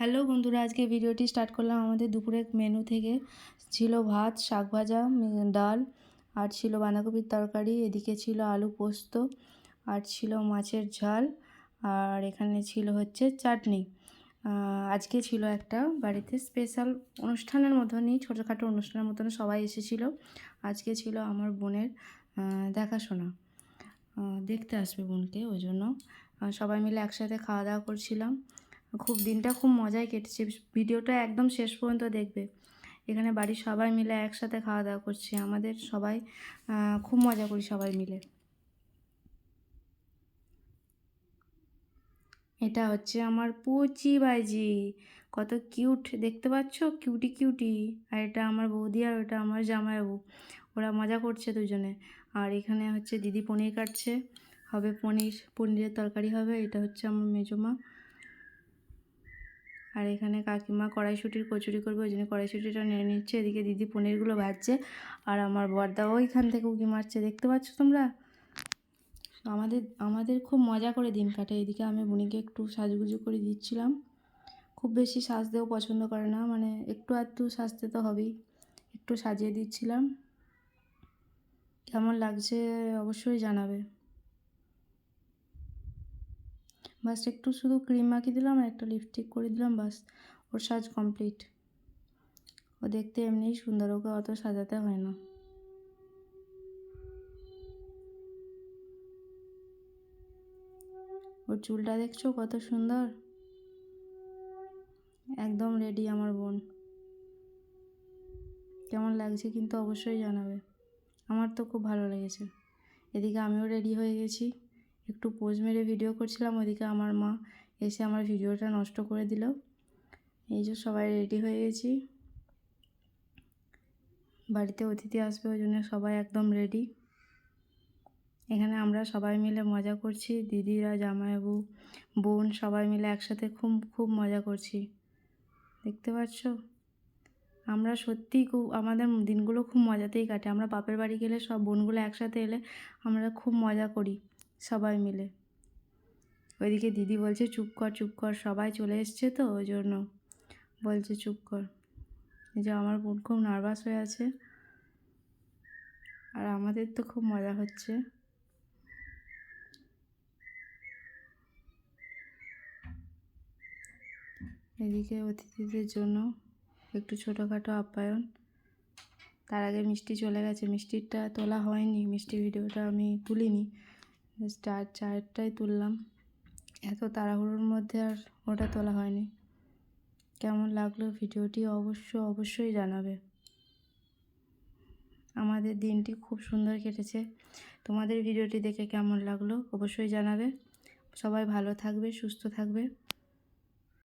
Hello বন্ধুরা, আজকে ভিডিওটি স্টার্ট করলাম আমাদের দুপুরের মেনু থেকে। ছিল ভাত, শাক ভাজা ডাল, আর ছিল বাঁধাকপির তরকারি, এদিকে ছিল আলু পোস্ত, আর ছিল মাছের ঝাল, আর এখানে ছিল হচ্ছে চাটনি। আজকে ছিল একটা বাড়িতে স্পেশাল অনুষ্ঠানের মতনই, ছোটোখাটো অনুষ্ঠানের মতন সবাই এসেছিল। আজকে ছিল আমার বোনের দেখাশোনা। দেখতে আসবে বোনকে, ওই জন্য সবাই মিলে একসাথে খাওয়া দাওয়া করছিলাম। খুব, দিনটা খুব মজায় কেটেছে। ভিডিওটা একদম শেষ পর্যন্ত দেখবে। এখানে বাড়ির সবাই মিলে একসাথে খাওয়া দাওয়া করছি। আমাদের সবাই খুব মজা করি সবাই মিলে। এটা হচ্ছে আমার পুচি বাইজি কত কিউট, দেখতে পাচ্ছ? Cutie cutie. আর এটা আমার বৌদি আর ওটা আমার জামাইবাবু। ওরা মজা করছে দুজনে। আর এখানে হচ্ছে দিদি পনির কাটছে। হবে পনির, পনিরের তরকারি হবে। এটা হচ্ছে আমার মেজমা। আর এখানে কাকিমা কড়াইশুটির কচুরি করবে, ওই জন্য কড়াইশুটিটা নিয়ে নিচ্ছে। এদিকে দিদি পনিরগুলো ভাজছে আর আমার বর্দা ওইখান থেকে উঁকি মারছে। দেখতে পাচ্ছ তোমরা? আমাদের আমাদের খুব মজা করে দিন কাটে। এদিকে আমি বুনিকে একটু সাজুগুজু করে দিচ্ছিলাম। খুব বেশি সাজতেও পছন্দ করে না মানে একটু আধটু সাজতে তো হবেই। একটু সাজিয়ে দিচ্ছিলাম। কেমন লাগছে অবশ্যই জানাবে। বাস একটু শুধু ক্রিম মাখিয়ে দিলাম আর একটা লিপস্টিক করে দিলাম, বাস। ওর সাজ কমপ্লিট ও দেখতে এমনিই সুন্দর, ওকে অত সাজাতে হয় না। ওর চুলটা দেখছ কত সুন্দর? একদম রেডি আমার বোন। কেমন লাগছে কিন্তু অবশ্যই জানাবে। আমার তো খুব ভালো লেগেছে। এদিকে আমিও রেডি হয়ে গেছি। একটু পোজ মেরে ভিডিও করছিলাম, ওদিকে আমার মা এসে আমার ভিডিওটা নষ্ট করে দিল। এই যে সবাই রেডি হয়ে গেছি। বাড়িতে অতিথি আসবে, ওই জন্য সবাই একদম রেডি এখানে আমরা সবাই মিলে মজা করছি, দিদিরা, জামাইবাবু, বোন সবাই মিলে একসাথে খুব খুব মজা করছি। দেখতে পাচ্ছ? আমরা সত্যিই খুব, আমাদের দিনগুলো খুব মজাতেই কাটে। আমরা বাপের বাড়ি গেলে সব বোনগুলো একসাথে এলে আমরা খুব মজা করি। সবাই মিলে। ওইদিকে দিদি বলছে, চুপ কর চুপ কর, সবাই চলে এসছে তো, ওই জন্য। বলছে, চুপ কর। যে আমার বোন খুব নার্ভাস হয়ে আছে। আর আমাদের তো খুব মজা হচ্ছে। এদিকে অতিথিদের জন্য একটু ছোটোখাটো আপ্যায়ন। তার আগে মিষ্টি চলে গেছে। মিষ্টিটা তোলা হয়নি। মিষ্টি ভিডিওটা আমি তুলিনি। চার চারটাই তুললাম। এত তাড়াহুড়োর মধ্যে আর ওটা তোলা হয়নি। কেমন লাগল ভিডিওটি অবশ্য অবশ্যই জানাবে। আমাদের দিনটি খুব সুন্দর কেটেছে। তোমাদের ভিডিওটি দেখে কেমন লাগল অবশ্যই জানাবে। সবাই ভালো থাকবে, সুস্থ থাকবে।